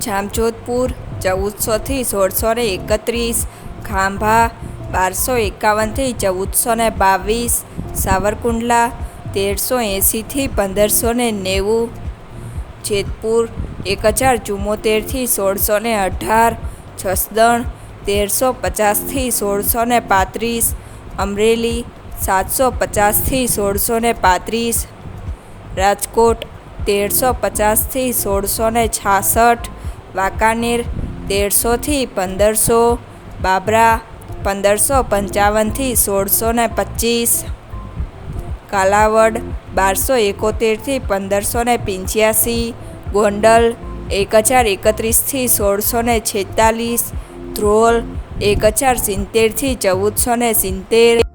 જામજોધપુર, ચૌદસોથી સોળસો ને એકત્રીસ, ખાંભા, બારસો એકાવનથી ચૌદસો ને બાવીસ, સાવરકુંડલા, તેરસો એંસીથી પંદરસો ને નેવું, જેતપુર એક હજાર ચુમ્મોતેરથી સોળસો ને અઢાર, જસદણ, તેરસો પચાસથી સોળસો ને પાંત્રીસ, અમરેલી, સાતસો પચાસથી સોળસો ને પાંત્રીસ, રાજકોટ, તેરસો પચાસથી સોળસો ને છાસઠ વાંકાનેર તેરસોથી પંદરસો, બાબરા પંદરસો પંચાવનથી સોળસો ને પચીસ, કાલાવડ બારસો એકોતેરથી પંદરસો ને પંચ્યાસી, ગોંડલ એક હજાર એકત્રીસથી સોળસો ને છેતાલીસ, ધ્રોલ એક હજાર સિત્તેરથી ચૌદસો ને સિત્તેર